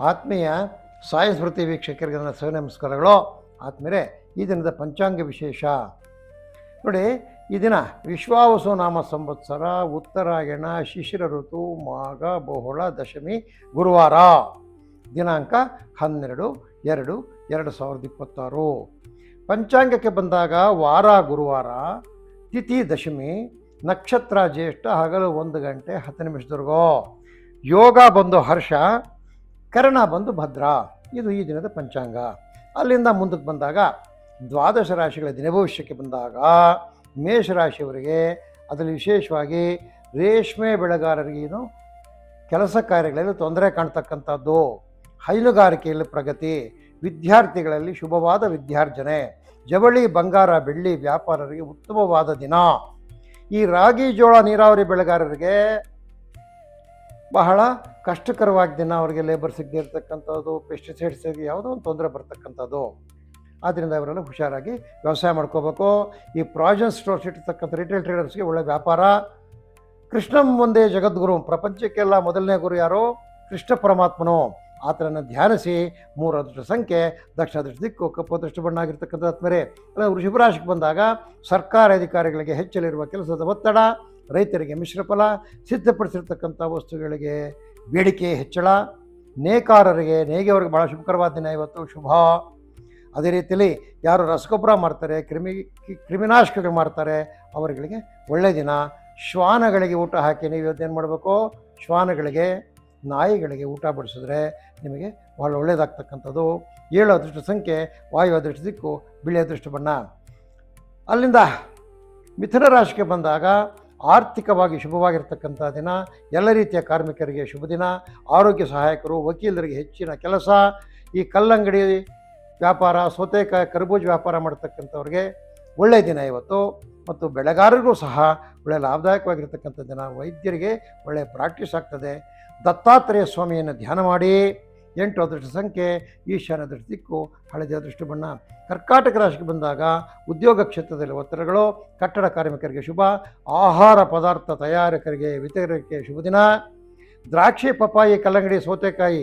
ಆತ್ಮೀಯ ಸಾಯಿ ಸ್ಮೃತಿ ವೀಕ್ಷಕರಿಗೆ ನನ್ನ ನಮಸ್ಕಾರಗಳು. ಆತ್ಮೀಯರೇ, ಈ ದಿನದ ಪಂಚಾಂಗ ವಿಶೇಷ. ನೋಡಿ, ಈ ದಿನ ವಿಶ್ವಾವಸು ನಾಮ ಸಂವತ್ಸರ, ಉತ್ತರಾಯಣ, ಶಿಶಿರ ಋತು, ಮಾಘ, ಬಹುಳ, ದಶಮಿ, ಗುರುವಾರ. ದಿನಾಂಕ ಹನ್ನೆರಡು, ಎರಡು ಎರಡು ಸಾವಿರದ ಇಪ್ಪತ್ತಾರು. ಪಂಚಾಂಗಕ್ಕೆ ಬಂದಾಗ ವಾರ, ಗುರುವಾರ, ತಿಥಿ, ದಶಮಿ, ನಕ್ಷತ್ರ ಜ್ಯೇಷ್ಠ ಹಗಲು ಒಂದು ಗಂಟೆ ಹತ್ತು ನಿಮಿಷದವರೆಗೂ. ಯೋಗ ಬಂದು ಹರ್ಷ ಕರ್ಣ ಬಂದು ಭದ್ರ. ಇದು ಈ ದಿನದ ಪಂಚಾಂಗ. ಅಲ್ಲಿಂದ ಮುಂದಕ್ಕೆ ಬಂದಾಗ ದ್ವಾದಶ ರಾಶಿಗಳ ದಿನಭವಿಷ್ಯಕ್ಕೆ ಬಂದಾಗ ಮೇಷರಾಶಿಯವರಿಗೆ ಅದರಲ್ಲಿ ವಿಶೇಷವಾಗಿ ರೇಷ್ಮೆ ಬೆಳೆಗಾರರಿಗೆ ಏನು ಕೆಲಸ ಕಾರ್ಯಗಳಲ್ಲಿ ತೊಂದರೆ ಕಾಣ್ತಕ್ಕಂಥದ್ದು. ಹೈನುಗಾರಿಕೆಯಲ್ಲಿ ಪ್ರಗತಿ, ವಿದ್ಯಾರ್ಥಿಗಳಲ್ಲಿ ಶುಭವಾದ ವಿದ್ಯಾರ್ಜನೆ, ಜವಳಿ, ಬಂಗಾರ, ಬೆಳ್ಳಿ ವ್ಯಾಪಾರರಿಗೆ ಉತ್ತಮವಾದ ದಿನ. ಈ ರಾಗಿ, ಜೋಳ, ನೀರಾವರಿ ಬೆಳೆಗಾರರಿಗೆ ಬಹಳ ಕಷ್ಟಕರವಾದ ದಿನ ಅವರಿಗೆ ಲೇಬರ್ ಸಿಗದೇ ಇರತಕ್ಕಂಥದ್ದು ಪೆಸ್ಟಿಸೈಡ್ಸಿಗೆ ಯಾವುದೋ ಒಂದು ತೊಂದರೆ ಬರ್ತಕ್ಕಂಥದ್ದು. ಆದ್ದರಿಂದ ಅವರೆಲ್ಲ ಹುಷಾರಾಗಿ ವ್ಯವಸಾಯ ಮಾಡ್ಕೋಬೇಕು. ಈ ಪ್ರಾವಿಷನ್ ಸ್ಟೋರ್ಸ್ ಇಟ್ಟಿರ್ತಕ್ಕಂಥ ರಿಟೇಲ್ ಟ್ರೇಡರ್ಸ್ಗೆ ಒಳ್ಳೆ ವ್ಯಾಪಾರ. ಕೃಷ್ಣಂ ಒಂದೇ ಜಗದ್ಗುರು, ಪ್ರಪಂಚಕ್ಕೆಲ್ಲ ಮೊದಲನೇ ಗುರು ಯಾರು? ಕೃಷ್ಣ ಪರಮಾತ್ಮನು. ಆತನನ್ನು ಧ್ಯಾನಿಸಿ, ಮೂರು ಅದೃಷ್ಟ ಸಂಖ್ಯೆ ದಕ್ಷಿಣ ಅದೃಷ್ಟ ದಿಕ್ಕು, ಕಪ್ಪು ಅದೃಷ್ಟ ಬಣ್ಣ ಆಗಿರ್ತಕ್ಕಂಥ ಆತ್ಮರೇ. ಅಲ್ಲ ವೃಷಭರಾಶಿಗೆ ಬಂದಾಗ ಸರ್ಕಾರ ಅಧಿಕಾರಿಗಳಿಗೆ ಹೆಚ್ಚಲಿರುವ ಕೆಲಸದ ಒತ್ತಡ, ರೈತರಿಗೆ ಮಿಶ್ರ ಫಲ ಸಿದ್ಧಪಡಿಸಿರ್ತಕ್ಕಂಥ ವಸ್ತುಗಳಿಗೆ ಬೇಡಿಕೆ ಹೆಚ್ಚಳ, ನೇಕಾರರಿಗೆ ನೇಗೆಯವರಿಗೆ ಭಾಳ ಶುಭಕರವಾದ ದಿನ ಇವತ್ತು. ಶುಭ. ಅದೇ ರೀತಿಯಲ್ಲಿ ಯಾರು ರಸಗೊಬ್ಬರ ಮಾಡ್ತಾರೆ ಕ್ರಿಮಿ, ಕ್ರಿಮಿನಾಶಕಗಳು ಮಾಡ್ತಾರೆ ಅವರುಗಳಿಗೆ ಒಳ್ಳೆಯ ದಿನ. ಶ್ವಾನಗಳಿಗೆ ಊಟ ಹಾಕಿ ನೀವು ಇವತ್ತು ಏನು ಮಾಡಬೇಕು? ಶ್ವಾನಗಳಿಗೆ, ನಾಯಿಗಳಿಗೆ ಊಟ ಬಡಿಸಿದ್ರೆ ನಿಮಗೆ ಭಾಳ ಒಳ್ಳೆಯದಾಗ್ತಕ್ಕಂಥದ್ದು ಏಳು ಅದೃಷ್ಟ ಸಂಖ್ಯೆ, ವಾಯು ಅದೃಷ್ಟ ದಿಕ್ಕು, ಬಿಳಿ ಅದೃಷ್ಟ ಬಣ್ಣ. ಅಲ್ಲಿಂದ ಮಿಥುನ ರಾಶಿಗೆ ಬಂದಾಗ ಆರ್ಥಿಕವಾಗಿ ಶುಭವಾಗಿರ್ತಕ್ಕಂಥ ದಿನ, ಎಲ್ಲ ರೀತಿಯ ಕಾರ್ಮಿಕರಿಗೆ ಶುಭ ದಿನ, ಆರೋಗ್ಯ ಸಹಾಯಕರು, ವಕೀಲರಿಗೆ ಹೆಚ್ಚಿನ ಕೆಲಸ, ಈ ಕಲ್ಲಂಗಡಿ ವ್ಯಾಪಾರ, ಸೌತೆಕಾಯಿ, ಕರ್ಬೂಜ ವ್ಯಾಪಾರ ಮಾಡ್ತಕ್ಕಂಥವ್ರಿಗೆ ಒಳ್ಳೆಯ ದಿನ ಇವತ್ತು. ಮತ್ತು ಬೆಳೆಗಾರರಿಗೂ ಸಹ ಒಳ್ಳೆಯ ಲಾಭದಾಯಕವಾಗಿರ್ತಕ್ಕಂಥ ದಿನ, ವೈದ್ಯರಿಗೆ ಒಳ್ಳೆಯ ಪ್ರಾಕ್ಟೀಸ್ ಆಗ್ತದೆ. ದತ್ತಾತ್ರೇಯ ಸ್ವಾಮಿಯನ್ನು ಧ್ಯಾನ ಮಾಡಿ. ಎಂಟು ಅದೃಷ್ಟ ಸಂಖ್ಯೆ ಈಶಾನ್ಯ ದೃಷ್ಟಿ ದಿಕ್ಕು, ಹಳದಿ ಅದೃಷ್ಟ ಬಣ್ಣ. ಕರ್ಕಾಟಕ ರಾಶಿಗೆ ಬಂದಾಗ ಉದ್ಯೋಗ ಕ್ಷೇತ್ರದಲ್ಲಿ ಒತ್ತಡಗಳು, ಕಟ್ಟಡ ಕಾರ್ಮಿಕರಿಗೆ ಶುಭ, ಆಹಾರ ಪದಾರ್ಥ ತಯಾರಕರಿಗೆ, ವಿತರಕರಿಗೆ ಶುಭ ದಿನ. ದ್ರಾಕ್ಷಿ ಪಪಾಯಿ ಕಲ್ಲಂಗಡಿ, ಸೌತೆಕಾಯಿ,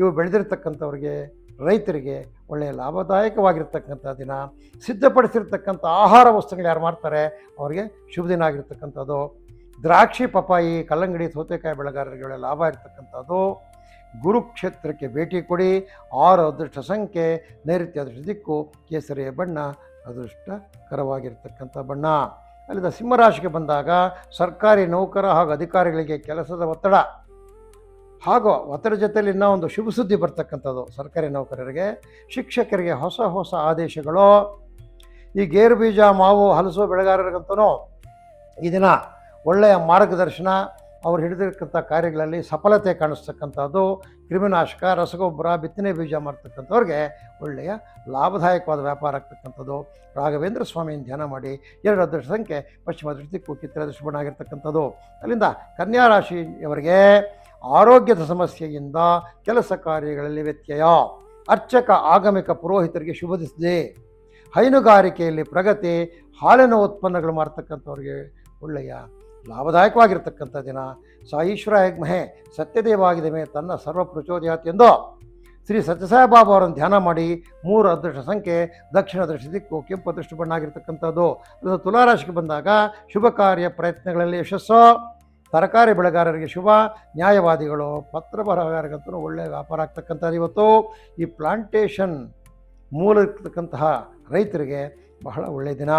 ಇವು ಬೆಳೆದಿರ್ತಕ್ಕಂಥವ್ರಿಗೆ, ರೈತರಿಗೆ ಒಳ್ಳೆಯ ಲಾಭದಾಯಕವಾಗಿರ್ತಕ್ಕಂಥ ದಿನ. ಸಿದ್ಧಪಡಿಸಿರ್ತಕ್ಕಂಥ ಆಹಾರ ವಸ್ತುಗಳು ಯಾರು ಮಾಡ್ತಾರೆ ಅವರಿಗೆ ಶುಭ ದಿನ ಆಗಿರ್ತಕ್ಕಂಥದ್ದು. ದ್ರಾಕ್ಷಿ ಪಪಾಯಿ ಕಲ್ಲಂಗಡಿ, ಸೌತೆಕಾಯಿ ಬೆಳೆಗಾರರಿಗೆ ಒಳ್ಳೆಯ ಲಾಭ ಇರ್ತಕ್ಕಂಥದ್ದು. ಗುರುಕ್ಷೇತ್ರಕ್ಕೆ ಭೇಟಿ ಕೊಡಿ. ಆರು ಅದೃಷ್ಟ ಸಂಖ್ಯೆ, ನೈಋತ್ಯ ಅದೃಷ್ಟ ದಿಕ್ಕು, ಕೇಸರಿಯ ಬಣ್ಣ, ಅದೃಷ್ಟಕರವಾಗಿರ್ತಕ್ಕಂಥ ಬಣ್ಣ. ಅಲ್ಲಿಂದ ಸಿಂಹರಾಶಿಗೆ ಬಂದಾಗ ಸರ್ಕಾರಿ ನೌಕರ ಹಾಗೂ ಅಧಿಕಾರಿಗಳಿಗೆ ಕೆಲಸದ ಒತ್ತಡ. ಹಾಗೂ ಒತ್ತಡ ಜೊತೆಯಲ್ಲಿ ಒಂದು ಶುಭ ಸುದ್ದಿ ಬರ್ತಕ್ಕಂಥದ್ದು ಸರ್ಕಾರಿ ನೌಕರರಿಗೆ. ಶಿಕ್ಷಕರಿಗೆ ಹೊಸ ಹೊಸ ಆದೇಶಗಳು. ಈ ಗೇರು ಬೀಜ ಮಾವು, ಹಲಸು ಬೆಳೆಗಾರರಿಗಂತೂ ಈ ದಿನ ಒಳ್ಳೆಯ ಮಾರ್ಗದರ್ಶನ ಅವ್ರು ಹಿಡಿದಿರ್ತಕ್ಕಂಥ ಕಾರ್ಯಗಳಲ್ಲಿ ಸಫಲತೆ ಕಾಣಿಸ್ತಕ್ಕಂಥದ್ದು, ಕ್ರಿಮಿನಾಶಕ, ರಸಗೊಬ್ಬರ, ಬಿತ್ತನೆ ಬೀಜ ಮಾಡ್ತಕ್ಕಂಥವ್ರಿಗೆ ಒಳ್ಳೆಯ ಲಾಭದಾಯಕವಾದ ವ್ಯಾಪಾರ ಆಗ್ತಕ್ಕಂಥದ್ದು. ರಾಘವೇಂದ್ರ ಸ್ವಾಮಿಯನ್ನು ಧ್ಯಾನ ಮಾಡಿ, ಎರಡು ಅದೃಷ್ಟ ಸಂಖ್ಯೆ, ಪಶ್ಚಿಮ ದೃಷ್ಟಿ ಕಿತ್ತಿರ ದೃಷ್ಟಿಬಣ್ಣ ಆಗಿರ್ತಕ್ಕಂಥದ್ದು. ಅಲ್ಲಿಂದ ಕನ್ಯಾ ರಾಶಿಯವರಿಗೆ ಆರೋಗ್ಯದ ಸಮಸ್ಯೆಯಿಂದ ಕೆಲಸ ಕಾರ್ಯಗಳಲ್ಲಿ ವ್ಯತ್ಯಯ. ಅರ್ಚಕ, ಆಗಮಿಕ ಪುರೋಹಿತರಿಗೆ ಶುಭದಿಸಿದೆ ಹೈನುಗಾರಿಕೆಯಲ್ಲಿ ಪ್ರಗತಿ, ಹಾಲಿನ ಉತ್ಪನ್ನಗಳು ಮಾರ್ತಕ್ಕಂಥವ್ರಿಗೆ ಒಳ್ಳೆಯ ಲಾಭದಾಯಕವಾಗಿರ್ತಕ್ಕಂಥ ದಿನ. ಸಾಯೀಶ್ವರ ಹೆಗ್ಮಹೆ ಸತ್ಯದೇವಾಗಿದೆ ಮೇ ತನ್ನ ಸರ್ವ ಪ್ರಚೋದಯಾತಿ ಎಂದು ಶ್ರೀ ಸತ್ಯಸಾಯಿಬಾಬಾ ಅವರನ್ನು ಧ್ಯಾನ ಮಾಡಿ ಮೂರು ಅದೃಷ್ಟ ಸಂಖ್ಯೆ, ದಕ್ಷಿಣ ದೃಷ್ಟಿ ದಿಕ್ಕು, ಕೆಂಪು ಅದೃಷ್ಟ ಬಣ್ಣ ಆಗಿರ್ತಕ್ಕಂಥದ್ದು ತುಲಾರಾಶಿಗೆ ಬಂದಾಗ ಶುಭ ಕಾರ್ಯ ಪ್ರಯತ್ನಗಳಲ್ಲಿ ಯಶಸ್ಸು. ತರಕಾರಿ ಬೆಳೆಗಾರರಿಗೆ ಶುಭ, ನ್ಯಾಯವಾದಿಗಳು ಪತ್ರ ಬರಹಗಾರರಿಗಂತೂ ಒಳ್ಳೆಯ ವ್ಯಾಪಾರ ಆಗ್ತಕ್ಕಂಥದ್ದು ಇವತ್ತು. ಈ ಪ್ಲಾಂಟೇಷನ್ ಮೂಲ ಇರ್ತಕ್ಕಂತಹ ರೈತರಿಗೆ ಬಹಳ ಒಳ್ಳೆಯ ದಿನ.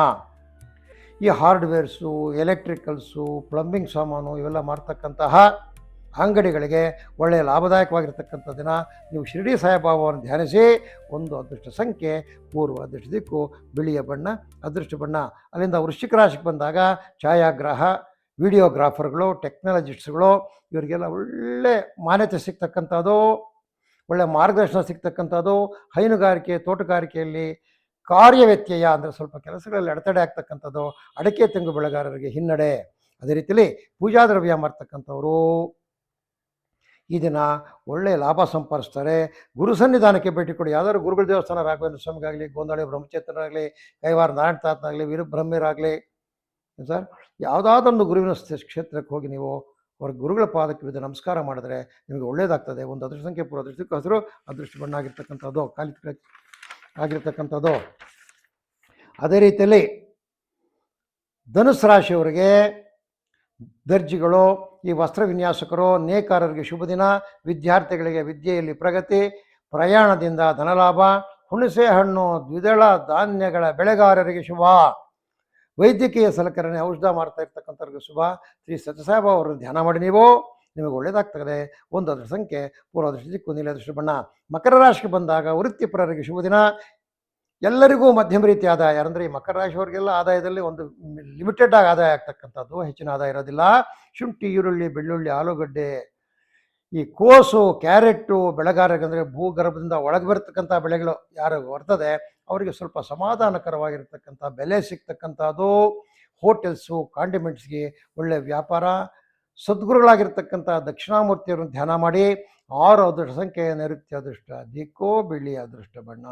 ಈ ಹಾರ್ಡ್ವೇರ್ಸು, ಎಲೆಕ್ಟ್ರಿಕಲ್ಸು, ಪ್ಲಂಬಿಂಗ್ ಸಾಮಾನು ಇವೆಲ್ಲ ಮಾರ್ತಕ್ಕಂತಹ ಅಂಗಡಿಗಳಿಗೆ ಒಳ್ಳೆಯ ಲಾಭದಾಯಕವಾಗಿರ್ತಕ್ಕಂಥ ದಿನ. ನೀವು ಶಿರಡಿ ಸಾಯಿಬಾಬಾವನ್ನು ಧ್ಯಾನಿಸಿ, ಒಂದು ಅದೃಷ್ಟ ಸಂಖ್ಯೆ ಪೂರ್ವ ಅದೃಷ್ಟ ದಿಕ್ಕು, ಬಿಳಿಯ ಬಣ್ಣ, ಅದೃಷ್ಟ ಬಣ್ಣ. ಅಲ್ಲಿಂದ ವೃಶ್ಚಿಕ ರಾಶಿಗೆ ಬಂದಾಗ ಛಾಯಾಗ್ರಹ, ವಿಡಿಯೋಗ್ರಾಫರ್ಗಳು ಟೆಕ್ನಾಲಜಿಸ್ಟ್ಗಳು ಇವರಿಗೆಲ್ಲ ಒಳ್ಳೆ ಮಾನ್ಯತೆ ಸಿಗ್ತಕ್ಕಂಥದ್ದು, ಒಳ್ಳೆ ಮಾರ್ಗದರ್ಶನ ಸಿಗ್ತಕ್ಕಂಥದ್ದು. ಹೈನುಗಾರಿಕೆ, ತೋಟಗಾರಿಕೆಯಲ್ಲಿ ಕಾರ್ಯವ್ಯತ್ಯಯ ಅಂದರೆ ಸ್ವಲ್ಪ ಕೆಲಸಗಳಲ್ಲಿ ಅಡೆತಡೆ ಆಗ್ತಕ್ಕಂಥದ್ದು, ಅಡಕೆ ತೆಂಗು ಬೆಳೆಗಾರರಿಗೆ ಹಿನ್ನಡೆ. ಅದೇ ರೀತಿಯಲ್ಲಿ ಪೂಜಾ ದ್ರವ್ಯ ಮಾಡ್ತಕ್ಕಂಥವರು ಈ ದಿನ ಒಳ್ಳೆಯ ಲಾಭ ಸಂಪಾದಿಸ್ತಾರೆ. ಗುರು ಸನ್ನಿಧಾನಕ್ಕೆ ಭೇಟಿ ಕೊಡಿ. ಯಾವ್ದಾದ್ರು ಗುರುಗಳ ದೇವಸ್ಥಾನ, ರಾಘವೇಂದ್ರ ಸ್ವಾಮಿಗಾಗಲಿ ಗೋಂದಾಳಿ ಬ್ರಹ್ಮಚೇತನರಾಗಲಿ, ಕೈವಾರ ನಾರಾಯಣ ತಾತನಾಗಲಿ ವೀರಬ್ರಹ್ಮರಾಗಲಿ ಸರ್? ಯಾವುದಾದೊಂದು ಗುರುವಿನ ಕ್ಷೇತ್ರಕ್ಕೆ ಹೋಗಿ ನೀವು ಅವ್ರ ಗುರುಗಳ ಪಾದಕ್ಕೆ ಬಿದ್ದು ನಮಸ್ಕಾರ ಮಾಡಿದ್ರೆ ನಿಮಗೆ ಒಳ್ಳೇದಾಗ್ತದೆ. ಒಂದು ಅದೃಷ್ಟ ಸಂಖ್ಯೆ ಪೂರ್ವ ಅದೃಷ್ಟಕ್ಕೆ ಹಸಿರು, ಅದೃಷ್ಟ ಬಣ್ಣ ಆಗಿರ್ತಕ್ಕಂಥದ್ದು ಕಾಲಿ ಆಗಿರ್ತಕ್ಕಂಥದ್ದು. ಅದೇ ರೀತಿಯಲ್ಲಿ ಧನುಸ್ ರಾಶಿಯವರಿಗೆ ದರ್ಜಿಗಳು, ಈ ವಸ್ತ್ರ ವಿನ್ಯಾಸಕರು, ನೇಕಾರರಿಗೆ ಶುಭ ದಿನ, ವಿದ್ಯಾರ್ಥಿಗಳಿಗೆ ವಿದ್ಯೆಯಲ್ಲಿ ಪ್ರಗತಿ, ಪ್ರಯಾಣದಿಂದ ಧನಲಾಭ, ಹುಣಸೆ ಹಣ್ಣು, ದ್ವಿದಳ ಧಾನ್ಯಗಳ ಬೆಳೆಗಾರರಿಗೆ ಶುಭ, ವೈದ್ಯಕೀಯ ಸಲಕರಣೆ ಔಷಧ ಮಾಡ್ತಾ ಇರ್ತಕ್ಕಂಥವ್ರಿಗೆ ಶುಭ, ಶ್ರೀ ಸತ್ಯಸಾಹೇಬ ಅವರನ್ನು ಧ್ಯಾನ ಮಾಡಿ ನೀವು. ನಿಮಗೆ ಒಳ್ಳೆಯದಾಗ್ತದೆ ಒಂದು ಅದರ ಸಂಖ್ಯೆ ಪೂರ್ವ ದೃಷ್ಟಿ ದಿಕ್ಕು, ನೀಲ ದೃಷ್ಟಿ ಬಣ್ಣ. ಮಕರ ರಾಶಿಗೆ ಬಂದಾಗ ವೃತ್ತಿಪರರಿಗೆ ಶುಭ ದಿನ. ಎಲ್ಲರಿಗೂ ಮಧ್ಯಮ ರೀತಿ ಆದಾಯ. ಅಂದರೆ ಈ ಮಕರ ರಾಶಿಯವರಿಗೆಲ್ಲ ಆದಾಯದಲ್ಲಿ ಒಂದು ಲಿಮಿಟೆಡ್ ಆಗಿ ಆದಾಯ ಆಗ್ತಕ್ಕಂಥದ್ದು. ಹೆಚ್ಚಿನ ಆದಾಯ ಇರೋದಿಲ್ಲ. ಶುಂಠಿ, ಈರುಳ್ಳಿ, ಬೆಳ್ಳುಳ್ಳಿ, ಆಲೂಗಡ್ಡೆ, ಈ ಕೋಸು ಕ್ಯಾರೆಟು ಬೆಳೆಗಾರರಿಗೆ ಅಂದರೆ ಭೂಗರ್ಭದಿಂದ ಒಳಗೆ ಬರ್ತಕ್ಕಂಥ ಬೆಳೆಗಳು ಯಾರು ಬರ್ತದೆ ಅವರಿಗೆ ಸ್ವಲ್ಪ ಸಮಾಧಾನಕರವಾಗಿರ್ತಕ್ಕಂಥ ಬೆಲೆ ಸಿಗ್ತಕ್ಕಂಥದ್ದು. ಹೋಟೆಲ್ಸು ಕಾಂಡಿಮೆಂಟ್ಸ್ಗೆ ಒಳ್ಳೆಯ ವ್ಯಾಪಾರ. ಸದ್ಗುರುಗಳಾಗಿರ್ತಕ್ಕಂಥ ದಕ್ಷಿಣಾಮೂರ್ತಿಯವರನ್ನು ಧ್ಯಾನ ಮಾಡಿ ಆರು ಅದೃಷ್ಟ ಸಂಖ್ಯೆಯ ನೈಋತ್ಯ ಅದೃಷ್ಟ ದಿಕ್ಕೋ ಬೆಳ್ಳಿ ಅದೃಷ್ಟ ಬಣ್ಣ.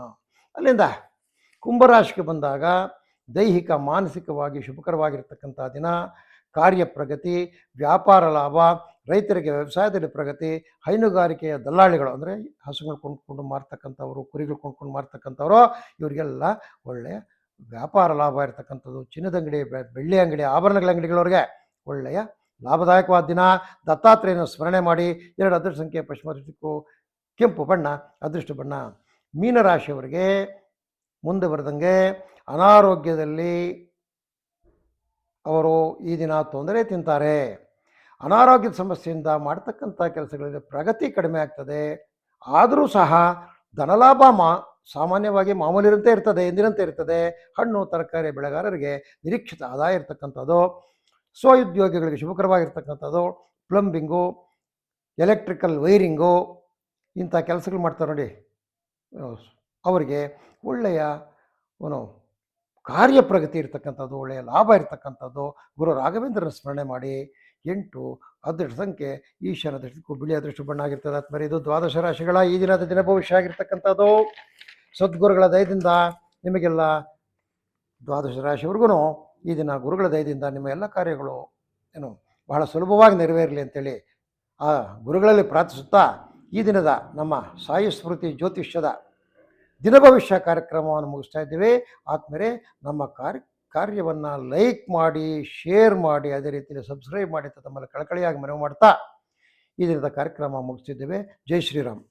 ಅಲ್ಲಿಂದ ಕುಂಭರಾಶಿಗೆ ಬಂದಾಗ ದೈಹಿಕ, ಮಾನಸಿಕವಾಗಿ ಶುಭಕರವಾಗಿರ್ತಕ್ಕಂಥ ದಿನ, ಕಾರ್ಯ ಪ್ರಗತಿ, ವ್ಯಾಪಾರ ಲಾಭ, ರೈತರಿಗೆ ವ್ಯವಸಾಯದಲ್ಲಿ ಪ್ರಗತಿ, ಹೈನುಗಾರಿಕೆಯ ದಲ್ಲಾಳಿಗಳು ಅಂದರೆ ಹಸುಗಳು ಕೊಂಡ್ಕೊಂಡು ಮಾರ್ತಕ್ಕಂಥವ್ರು, ಕುರಿಗಳು ಕೊಂಡ್ಕೊಂಡು ಮಾರ್ತಕ್ಕಂಥವ್ರು, ಇವರಿಗೆಲ್ಲ ಒಳ್ಳೆಯ ವ್ಯಾಪಾರ ಲಾಭ ಇರತಕ್ಕಂಥದ್ದು. ಚಿನ್ನದ ಅಂಗಡಿ, ಬೆ- ಬೆಳ್ಳಿ ಅಂಗಡಿ, ಆಭರಣಗಳ ಅಂಗಡಿಗಳವ್ರಿಗೆ ಒಳ್ಳೆಯ ಲಾಭದಾಯಕವಾದ ದಿನ. ದತ್ತಾತ್ರೇಯನ ಸ್ಮರಣೆ ಮಾಡಿ. ಎರಡು ಅದೃಷ್ಟ ಸಂಖ್ಯೆ ಪಶ್ಚಿಮ ಕೆಂಪು ಬಣ್ಣ, ಅದೃಷ್ಟ ಬಣ್ಣ. ಮೀನರಾಶಿಯವರಿಗೆ ಮುಂದೆ ಬರೆದಂಗೆ ಅನಾರೋಗ್ಯದಲ್ಲಿ ಅವರು ಈ ದಿನ ತೊಂದರೆ ತಿಂತಾರೆ. ಅನಾರೋಗ್ಯದ ಸಮಸ್ಯೆಯಿಂದ ಮಾಡ್ತಕ್ಕಂಥ ಕೆಲಸಗಳಲ್ಲಿ ಪ್ರಗತಿ ಕಡಿಮೆ ಆಗ್ತದೆ. ಆದರೂ ಸಹ ಧನಲಾಭ ಮಾ, ಸಾಮಾನ್ಯವಾಗಿ ಮಾಮೂಲಿರಂತೆ ಇರ್ತದೆ, ಎಂದಿನಂತೆ ಇರ್ತದೆ. ಹಣ್ಣು, ತರಕಾರಿ, ಬೆಳೆಗಾರರಿಗೆ ನಿರೀಕ್ಷಿತ ಆದಾಯ ಇರ್ತಕ್ಕಂಥದ್ದು. ಸ್ವಉದ್ಯೋಗಿಗಳಿಗೆ ಶುಭಕರವಾಗಿರ್ತಕ್ಕಂಥದ್ದು ಪ್ಲಂಬಿಂಗು ಎಲೆಕ್ಟ್ರಿಕಲ್ ವೈರಿಂಗು ಇಂಥ ಕೆಲಸಗಳು ಮಾಡ್ತಾರೆ ನೋಡಿ. ಅವರಿಗೆ ಒಳ್ಳೆಯ ಏನು ಕಾರ್ಯಪ್ರಗತಿ ಇರ್ತಕ್ಕಂಥದ್ದು, ಒಳ್ಳೆಯ ಲಾಭ ಇರತಕ್ಕಂಥದ್ದು. ಗುರು ರಾಘವೇಂದ್ರನ ಸ್ಮರಣೆ ಮಾಡಿ ಎಂಟು ಅದೃಷ್ಟ ಸಂಖ್ಯೆ ಈಶಾನ ದೃಷ್ಟಿಗೂ ಬಿಳಿ ಅದೃಷ್ಟ ಬಣ್ಣ ಆಗಿರ್ತದೆ. ಆತ್ಮರಿ ಇದು ದ್ವಾದಶ ರಾಶಿಗಳ ಈ ದಿನದ ದಿನ ಭವಿಷ್ಯ ಆಗಿರ್ತಕ್ಕಂಥದ್ದು. ಸದ್ಗುರುಗಳ ದಯದಿಂದ ನಿಮಗೆಲ್ಲ ದ್ವಾದಶ ರಾಶಿವರೆಗೂ ಈ ದಿನ ಗುರುಗಳ ದಯದಿಂದ ನಿಮ್ಮ ಎಲ್ಲ ಕಾರ್ಯಗಳು ಏನು ಬಹಳ ಸುಲಭವಾಗಿ ನೆರವೇರಲಿ ಅಂತೇಳಿ ಆ ಗುರುಗಳಲ್ಲಿ ಪ್ರಾರ್ಥಿಸುತ್ತಾ ಈ ದಿನದ ನಮ್ಮ ಸಾಯಿ ಸ್ಮೃತಿ ಜ್ಯೋತಿಷ್ಯದ ದಿನ ಭವಿಷ್ಯ ಕಾರ್ಯಕ್ರಮವನ್ನು ಮುಗಿಸ್ತಾ ಇದ್ದೇವೆ. ಆದ್ಮೇಲೆ ನಮ್ಮ ಕಾರ್ಯ, ಕಾರ್ಯವನ್ನು ಲೈಕ್ ಮಾಡಿ, ಶೇರ್ ಮಾಡಿ, ಅದೇ ರೀತಿಯಲ್ಲಿ ಸಬ್ಸ್ಕ್ರೈಬ್ ಮಾಡಿ, ತಮ್ಮಲ್ಲಿ ಕಳಕಳಿಯಾಗಿ ಮನವಿ ಮಾಡ್ತಾ ಈ ದಿನದ ಕಾರ್ಯಕ್ರಮ ಮುಗಿಸ್ತಿದ್ದೇವೆ. ಜೈ ಶ್ರೀರಾಮ್.